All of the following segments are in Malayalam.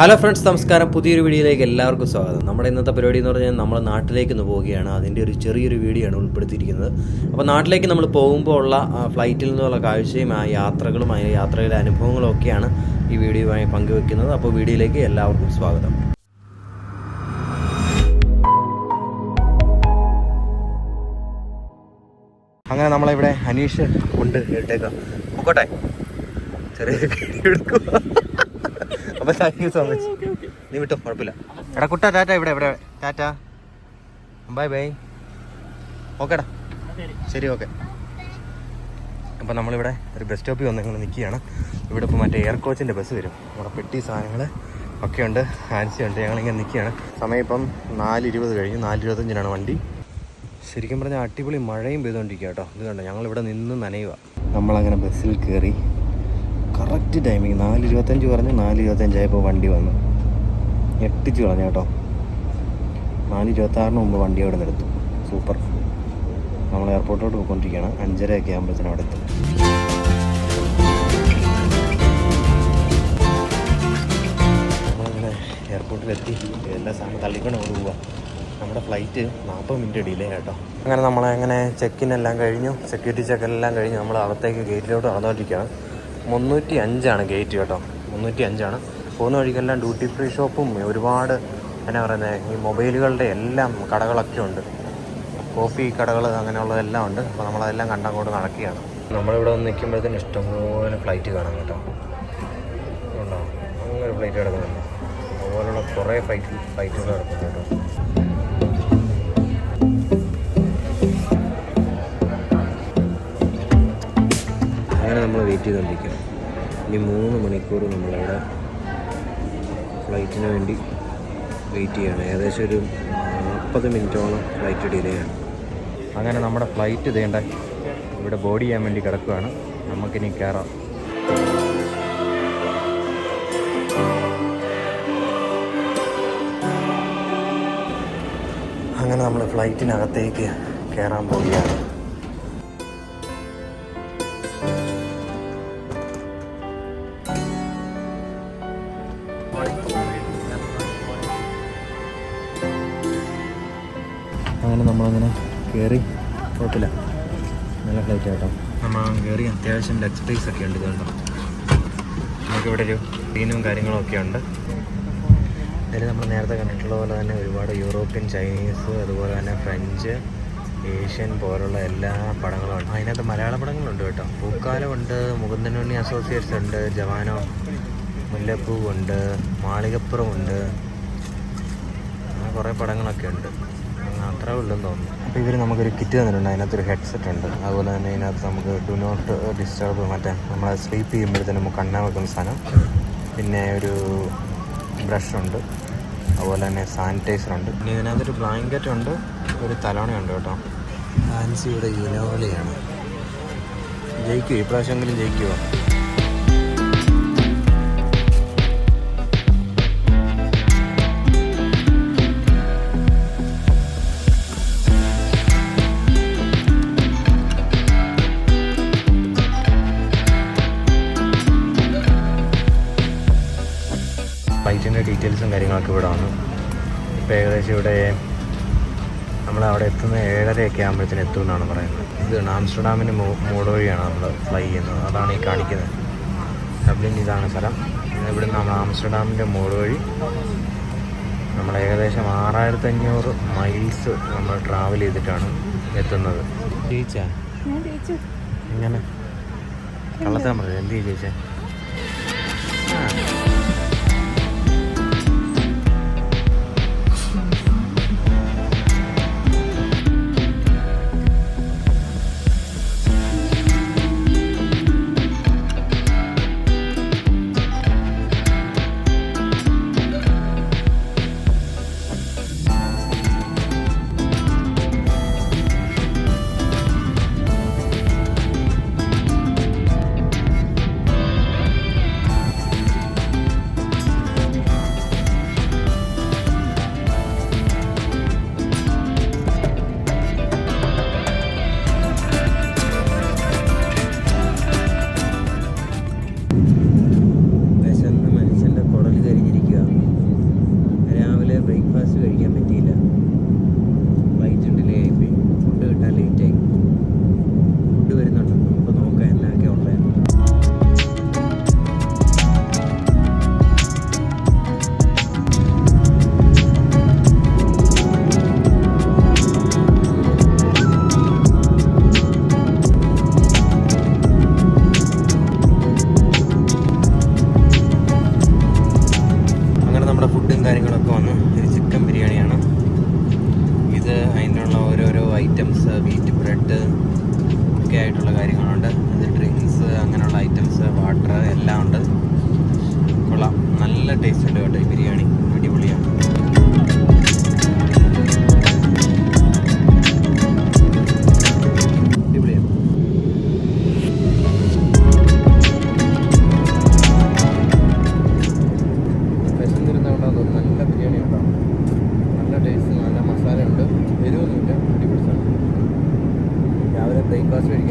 ഹലോ ഫ്രണ്ട്സ് നമസ്കാരം. പുതിയൊരു വീഡിയോയിലേക്ക് എല്ലാവർക്കും സ്വാഗതം. നമ്മുടെ ഇന്നത്തെ പരിപാടി എന്ന് പറഞ്ഞാൽ നമ്മൾ നാട്ടിലേക്ക് ഒന്ന് പോവുകയാണ്. അതിന്റെ ഒരു ചെറിയൊരു വീഡിയോ ആണ് ഉൾപ്പെടുത്തിയിരിക്കുന്നത്. അപ്പോൾ നാട്ടിലേക്ക് നമ്മൾ പോകുമ്പോൾ ഉള്ള ഫ്ലൈറ്റിൽ നിന്നുള്ള കാഴ്ചയും ആ യാത്രകളും ആ യാത്രയിലെ അനുഭവങ്ങളും ഒക്കെയാണ് ഈ വീഡിയോയുമായി പങ്കുവെക്കുന്നത്. അപ്പോൾ വീഡിയോയിലേക്ക് എല്ലാവർക്കും സ്വാഗതം. അങ്ങനെ നമ്മളിവിടെ അനീഷ് ഉണ്ട് കേട്ടേക്കാം പൊക്കോട്ടെ? ചെറിയ എടുക്കുക അപ്പൊ താങ്ക് യു സോ മച്ച് നീ വിട്ടോ കുഴപ്പമില്ല. എടാ കുട്ട ടാറ്റ ഇവിടെ ഇവിടെ ടാറ്റ. Bye bye. ഓക്കേടാ. ശരി. ഓക്കെ. അപ്പോൾ നമ്മളിവിടെ ഒരു ബസ് സ്റ്റോപ്പിൽ വന്ന് ഇങ്ങനെ നിൽക്കുകയാണ് ഇവിടെ ഇപ്പോൾ മറ്റേ എയർ കോച്ചിന്റെ ബസ് വരും. നമ്മുടെ പെട്ടി സാധനങ്ങൾ ഒക്കെ ഉണ്ട് ഫാൻസി ഉണ്ട്. ഞങ്ങളിങ്ങനെ നിൽക്കുകയാണ് സമയം ഇപ്പം നാല് ഇരുപത് കഴിഞ്ഞ്. നാല് ഇരുപത്തഞ്ചിനാണ് വണ്ടി. ശരിക്കും പറഞ്ഞാൽ അടിപൊളി മഴയും പെയ്തുകൊണ്ടിരിക്കുക കേട്ടോ. ഇത് കണ്ടോ ഞങ്ങളിവിടെ നിന്ന് നനയുക നമ്മളങ്ങനെ ബസ്സിൽ കയറി കറക്റ്റ് ടൈമിങ് നാല് ഇരുപത്തഞ്ച് പറഞ്ഞ് നാല് ഇരുപത്തഞ്ചായപ്പോൾ വണ്ടി വന്നു. എട്ടിച്ച് കളഞ്ഞു കേട്ടോ. നാല് ഇരുപത്താറിന് മുമ്പ് വണ്ടി അവിടെ നിന്ന് എടുത്തു സൂപ്പർ നമ്മൾ എയർപോർട്ടിലോട്ട് പോയിക്കൊണ്ടിരിക്കുകയാണ്. അഞ്ചരയൊക്കെ ആകുമ്പോഴത്തേനും അവിടെ എത്തും. നമ്മളിങ്ങനെ എല്ലാ സാധനം തള്ളിക്കൊണ്ട് അങ്ങോട്ട് പോവാം. നമ്മുടെ ഫ്ലൈറ്റ് നാൽപ്പത് മിനിറ്റ് ഡിലേ കേട്ടോ. അങ്ങനെ നമ്മളെ അങ്ങനെ ചെക്കിൻ എല്ലാം കഴിഞ്ഞു. സെക്യൂരിറ്റി ചെക്കിനെല്ലാം കഴിഞ്ഞ്. നമ്മൾ അകത്തേക്ക് ഗേറ്റിലോട്ട് നടന്നുകൊണ്ടിരിക്കുകയാണ്. മുന്നൂറ്റി അഞ്ചാണ് ഗേറ്റ് കേട്ടോ. മുന്നൂറ്റി അഞ്ചാണ് പോകുന്ന വഴിക്കെല്ലാം ഡ്യൂട്ടി ഫ്രീ ഷോപ്പും ഒരുപാട് എന്നാ പറയുന്നത് ഈ മൊബൈലുകളുടെ എല്ലാം കടകളൊക്കെ ഉണ്ട്. കോഫി കടകൾ അങ്ങനെയുള്ളതെല്ലാം ഉണ്ട്. അപ്പോൾ നമ്മളതെല്ലാം കണ്ടങ്ങോട്ട് നടക്കുകയാണ്. നമ്മളിവിടെ വന്ന് നിൽക്കുമ്പോഴത്തേന് ഇഷ്ടംപോലെ ഫ്ലൈറ്റ് കാണാം കേട്ടോ. ഉണ്ടോ? അങ്ങനെ ഫ്ലൈറ്റ് കിടക്കുന്നുണ്ട്. അതുപോലുള്ള കുറേ ഫ്ലൈറ്റ് ഫ്ലൈറ്റുകൾ കിടക്കുന്നുണ്ട് നമ്മൾ വെയിറ്റ് ചെയ്തുകൊണ്ടിരിക്കുക ഇനി മൂന്ന് മണിക്കൂർ നമ്മളവിടെ ഫ്ലൈറ്റിന് വേണ്ടി വെയിറ്റ് ചെയ്യുകയാണ് ഏകദേശം ഒരു മുപ്പത് മിനിറ്റോളം ഫ്ലൈറ്റ് ഡിലേ ആണ്. അങ്ങനെ നമ്മുടെ ഫ്ലൈറ്റ് ഇതേണ്ട ഇവിടെ ബോഡി ചെയ്യാൻ വേണ്ടി കിടക്കുകയാണ് നമുക്കിനി കയറാം അങ്ങനെ നമ്മൾ ഫ്ലൈറ്റിനകത്തേക്ക് കയറാൻ പോവുകയാണ്. കയറി കുഴപ്പമില്ല. നല്ല ഫ്ലൈറ്റ് കേട്ടോ. നമ്മൾ കയറി അത്യാവശ്യം ലെഗ് സ്പേസ് ഒക്കെ ഉണ്ട് ഇതുണ്ടോ നമുക്കിവിടെ ഒരു ക്ലീനും കാര്യങ്ങളും ഒക്കെ ഉണ്ട്. ഇതിൽ നമ്മൾ നേരത്തെ കണ്ടിട്ടുള്ള പോലെ തന്നെ ഒരുപാട് യൂറോപ്യൻ ചൈനീസ് അതുപോലെ തന്നെ ഫ്രഞ്ച് ഏഷ്യൻ പോലുള്ള എല്ലാ പടങ്ങളും ഉണ്ട്. അതിനകത്ത് മലയാള പടങ്ങളുണ്ട് കേട്ടോ. പൂക്കാലമുണ്ട് മുകുന്ദനുണ്ണി അസോസിയേറ്റ്സ് ഉണ്ട് ജവാനോ മുല്ലപ്പൂവുണ്ട് മാളികപ്പുറമുണ്ട് അങ്ങനെ കുറേ പടങ്ങളൊക്കെ ഉണ്ട്. അത്രേ ഉള്ളെന്ന് തോന്നുന്നു. അപ്പോൾ ഇവർ നമുക്കൊരു കിറ്റ് തന്നിട്ടുണ്ട്. അതിനകത്തൊരു ഹെഡ്സെറ്റ് ഉണ്ട്. അതുപോലെ തന്നെ ഇതിനകത്ത് നമുക്ക് ഡു നോട്ട് ഡിസ്റ്റർബ് മറ്റേ നമ്മൾ സ്ലീപ്പ് ചെയ്യുമ്പോഴത്തേനും നമുക്ക് കണ്ണാൻ വെക്കുന്ന സാധനം. പിന്നെ ഒരു ബ്രഷുണ്ട് അതുപോലെ തന്നെ സാനിറ്റൈസർ ഉണ്ട്. പിന്നെ ഇതിനകത്തൊരു ബ്ലാങ്കറ്റ് ഉണ്ട്. ഒരു തലോണയുണ്ട് കേട്ടോ. ഫാൻസിയുടെ യുനോളിയാണ് ജയിക്കുമോ ഇപ്രാവശ്യമെങ്കിലും ജയിക്കുമോ ഫ്ലൈറ്റിന്റെ ഡീറ്റെയിൽസും കാര്യങ്ങളൊക്കെ ഇവിടെ വന്നു ഇപ്പോൾ ഏകദേശം ഇവിടെ നമ്മൾ അവിടെ എത്തുന്ന ഏഴരയൊക്കെ ആകുമ്പോഴത്തേന് എത്തും എന്നാണ് പറയുന്നത്. ഇത് ആംസ്റ്റർഡാമിന് മോഡ് വഴിയാണ് നമ്മൾ ഫ്ലൈ ചെയ്യുന്നത്. അതാണ് ഈ കാണിക്കുന്നത്. ഡബ്ലിൻ ഇതാണ് സ്ഥലം. ഇവിടെ നമ്മൾ ആംസ്റ്റർഡാമിന്റെ മോഡ് വഴി നമ്മൾ ഏകദേശം ആറായിരത്തി അഞ്ഞൂറ് മൈൽസ് നമ്മൾ ട്രാവൽ ചെയ്തിട്ടാണ് എത്തുന്നത്. ജയിച്ചാ? ജയിച്ചു. ഇങ്ങനെ കള്ളത്തരം പറഞ്ഞു എന്ത് ജയിച്ചേ? ബ്രെഡ് ഒക്കെ ആയിട്ടുള്ള കാര്യങ്ങളുണ്ട്. ഡ്രിങ്ക്സ് അങ്ങനെയുള്ള ഐറ്റംസ് വാട്ടർ എല്ലാം ഉണ്ട്. കൊള്ളാം. നല്ല ടേസ്റ്റ് ഉണ്ട് കേട്ടോ ഈ ബിരിയാണി. До свидания.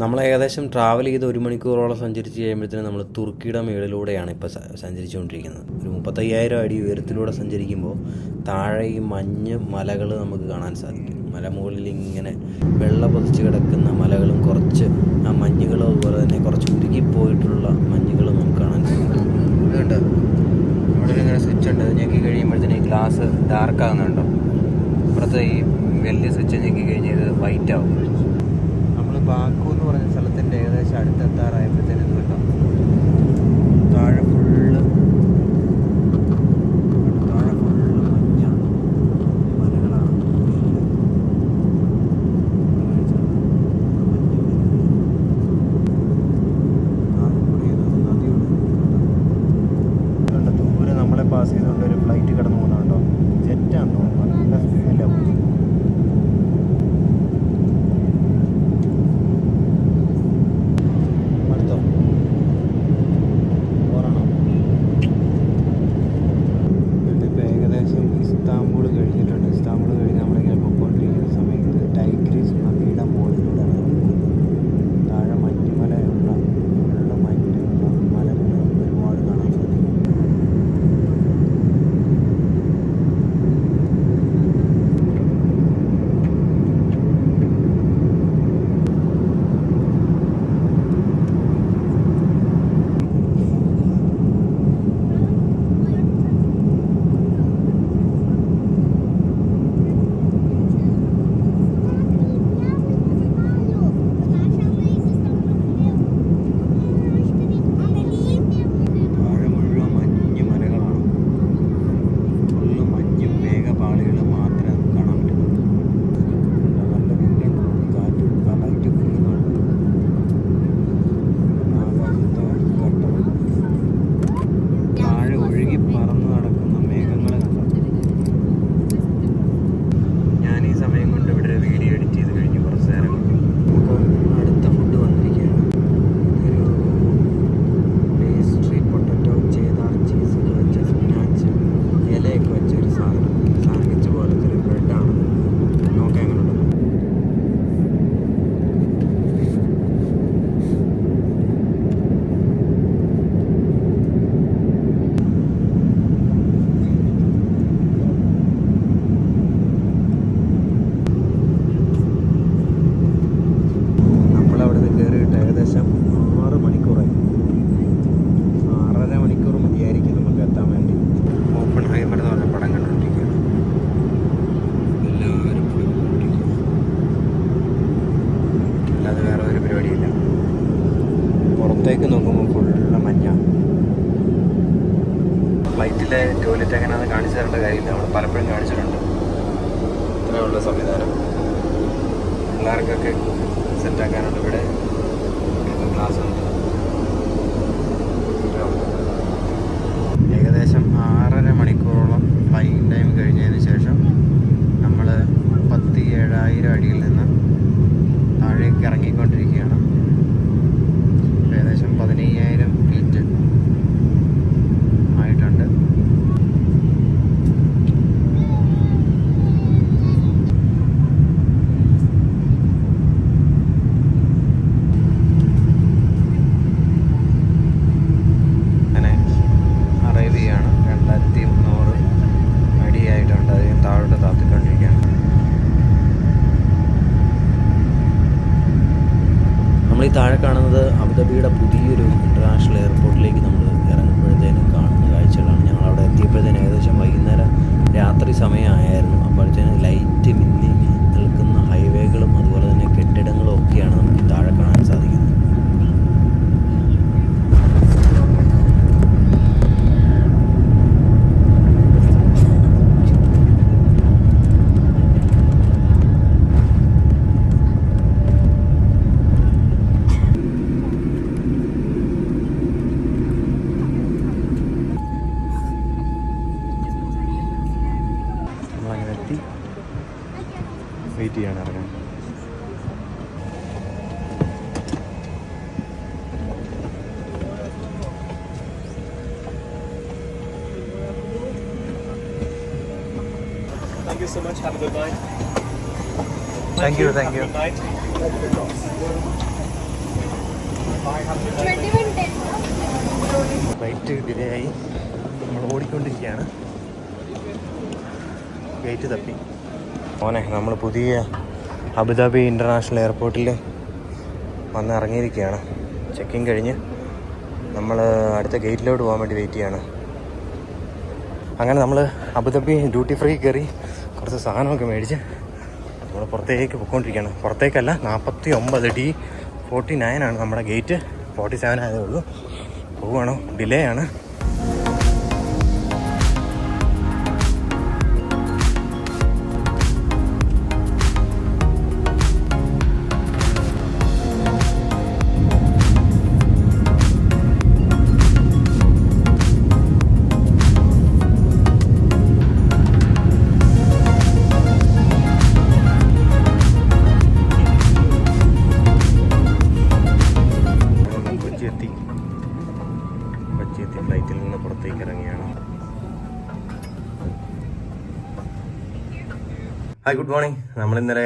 നമ്മൾ ഏകദേശം ട്രാവൽ ചെയ്ത് ഒരു മണിക്കൂറോളം സഞ്ചരിച്ച് കഴിയുമ്പോഴത്തേനും നമ്മൾ തുർക്കിയുടെ മേളിലൂടെയാണ് ഇപ്പോൾ സഞ്ചരിച്ചുകൊണ്ടിരിക്കുന്നത്. ഒരു മുപ്പത്തയ്യായിരം അടി ഉയരത്തിലൂടെ സഞ്ചരിക്കുമ്പോൾ താഴെ ഈ മഞ്ഞ് മലകൾ നമുക്ക് കാണാൻ സാധിക്കും. മലമുകളിൽ ഇങ്ങനെ വെള്ള പൊതിച്ച് കിടക്കുന്ന മലകളും കുറച്ച് ആ മഞ്ഞുകളും അതുപോലെ തന്നെ കുറച്ച് ഉരുകിപ്പോയിട്ടുള്ള മഞ്ഞുകളും നമുക്ക് കാണാൻ സാധിക്കും. അവിടെ ഇങ്ങനെ സ്വിച്ച് ഉണ്ട്. ഞെക്കി കഴിയുമ്പോഴത്തേന് ഈ ഗ്ലാസ് ഡാർക്ക് ആകുന്നുണ്ടോ അപ്പുറത്ത് ഈ വലിയ സ്വിച്ച് ഞെക്കി കഴിഞ്ഞ് ഇത് വൈറ്റ് ആവും. ബാക്കു എന്ന് പറഞ്ഞ സ്ഥലത്തിന്റെ ഏകദേശം അടുത്തെത്താറായപ്പോഴത്തേനും പിള്ളേർക്കൊക്കെ സെറ്റാക്കാനുണ്ട് ഇവിടെ. ക്ലാസ് ഉണ്ട്. ഏകദേശം ആറര മണിക്കൂറോളം ഫ്ലൈയിങ് ടൈം കഴിഞ്ഞതിന് ശേഷം നമ്മൾ മുപ്പത്തി ഏഴായിരം അടിയിൽ നിന്ന് താഴേക്ക് ഇറങ്ങിക്കൊണ്ടിരിക്കുകയാണ് ഏകദേശം പതിനയ്യായിരം ഫീറ്റ് ആയിട്ടുണ്ട് അങ്ങനെ അറൈവ് ചെയ്യാണ് രണ്ടായിരത്തി മുന്നൂറ് അടിയായിട്ടുണ്ട് അതിന് താഴോട്ട് താത്തിക്കൊണ്ടിരിക്കുകയാണ് നമ്മൾ ഈ താഴെ കാണുന്നത് അബുദാബിയുടെ പുതിയൊരു ഇന്റർനാഷണൽ എയർപോർട്ടിലേക്ക് നമ്മൾ ഇറങ്ങുമ്പോഴത്തേനും കാണുന്ന കാഴ്ചകളാണ് ഞങ്ങൾ അവിടെ എത്തിയപ്പോഴത്തേനും ഏകദേശം വൈകുന്നേരം രാത്രി സമയമായിരുന്നു അപ്പോഴത്തേനും ലൈറ്റ് മിന്നി നിൽക്കുന്ന ഹൈവേകളും അതുപോലെ തന്നെ കെട്ടിടങ്ങളും ഒക്കെയാണ് നമുക്ക് ഈ താഴെ കാണാൻ സാധിക്കുന്നത് നമ്മളങ്ങനെ എത്തി വെയിറ്റ് ചെയ്യാണ് ഇറങ്ങാൻ Thank you so much. Have a good night. Thank you. night. Bye. Have a good night. Flight delay ആയി നമ്മൾ ഓടിക്കൊണ്ടിരിക്കുകയാണ് ഗേറ്റ് തപ്പി മോനെ നമ്മൾ പുതിയ അബുദാബി ഇന്റർനാഷണൽ എയർപോർട്ടിൽ വന്ന് ഇറങ്ങിയിരിക്കുകയാണ്. ചെക്കിങ് കഴിഞ്ഞ് നമ്മൾ അടുത്ത ഗേറ്റിലോട്ട് പോകാൻ വേണ്ടി വെയിറ്റ് ചെയ്യാണ്. അങ്ങനെ നമ്മൾ അബുദാബി ഡ്യൂട്ടി ഫ്രീ കയറി കുറച്ച് സാധനമൊക്കെ മേടിച്ച് നമ്മൾ പുറത്തേക്ക് പോയിക്കൊണ്ടിരിക്കുകയാണ്. പുറത്തേക്കല്ല നാൽപ്പത്തി ഒമ്പത് ഡി ഫോർട്ടി നയൻ ആണ് നമ്മുടെ ഗേറ്റ് ഫോർട്ടി സെവൻ ആയതേ ഉള്ളൂ. പോവുകയാണോ. ഡിലേ ആണ്. ഹായ് ഗുഡ് മോർണിംഗ് നമ്മൾ ഇന്നലെ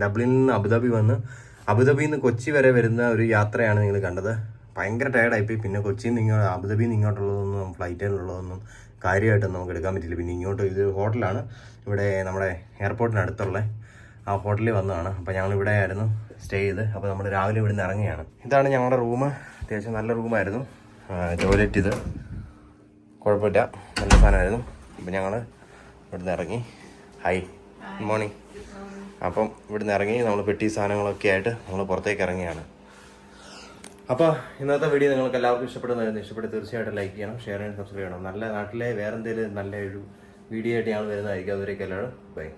ഡബ്ലിനിൽ നിന്ന് അബുദാബി വന്ന് അബുദാബിയിൽ നിന്ന് കൊച്ചി വരെ വരുന്ന ഒരു യാത്രയാണ് നിങ്ങൾ കണ്ടത്. ഭയങ്കര ടയർഡായിപ്പോയി പിന്നെ കൊച്ചിയിൽ നിന്ന് ഇങ്ങോട്ട് അബുദാബിയിൽ നിന്ന് ഇങ്ങോട്ടുള്ളതൊന്നും ഫ്ലൈറ്റിലുള്ളതൊന്നും കാര്യമായിട്ടൊന്നും നമുക്ക് എടുക്കാൻ പറ്റില്ല പിന്നെ ഇങ്ങോട്ട് ഇത് ഹോട്ടലാണ്. ഇവിടെ നമ്മുടെ എയർപോർട്ടിനടുത്തുള്ള ആ ഹോട്ടലിൽ വന്നതാണ്. അപ്പോൾ ഞങ്ങൾ ഇവിടെ ആയിരുന്നു സ്റ്റേ ചെയ്ത്. അപ്പോൾ നമ്മൾ രാവിലെ ഇവിടുന്ന് ഇറങ്ങിയാണ് ഇതാണ് ഞങ്ങളുടെ റൂം അത്യാവശ്യം നല്ല റൂമായിരുന്നു ടോയ്ലറ്റ് ഇത്. കുഴപ്പമില്ല. നല്ല സാധനമായിരുന്നു. അപ്പം ഞങ്ങൾ ഇവിടുന്ന് ഇറങ്ങി. ഹായ് ഗുഡ് മോർണിംഗ് അപ്പം ഇവിടുന്ന് ഇറങ്ങി നമ്മൾ പെട്ടി സാധനങ്ങളൊക്കെ ആയിട്ട് നമ്മൾ പുറത്തേക്ക് ഇറങ്ങിയാണ് അപ്പോൾ ഇന്നത്തെ വീഡിയോ നിങ്ങൾക്ക് എല്ലാവർക്കും ഇഷ്ടപ്പെടുന്നതായിരുന്നു. ഇഷ്ടപ്പെട്ട് തീർച്ചയായിട്ടും ലൈക്ക് ചെയ്യണം ഷെയർ ചെയ്യണം സബ്സ്ക്രൈബ് ചെയ്യണം. നല്ല നാട്ടിലെ വേറെ എന്തെങ്കിലും നല്ല ഒരു വീഡിയോ ആയിട്ട് ഞങ്ങൾ വരുന്നതായിരിക്കും. അതുവരെയൊക്കെ എല്ലാവരും ബൈ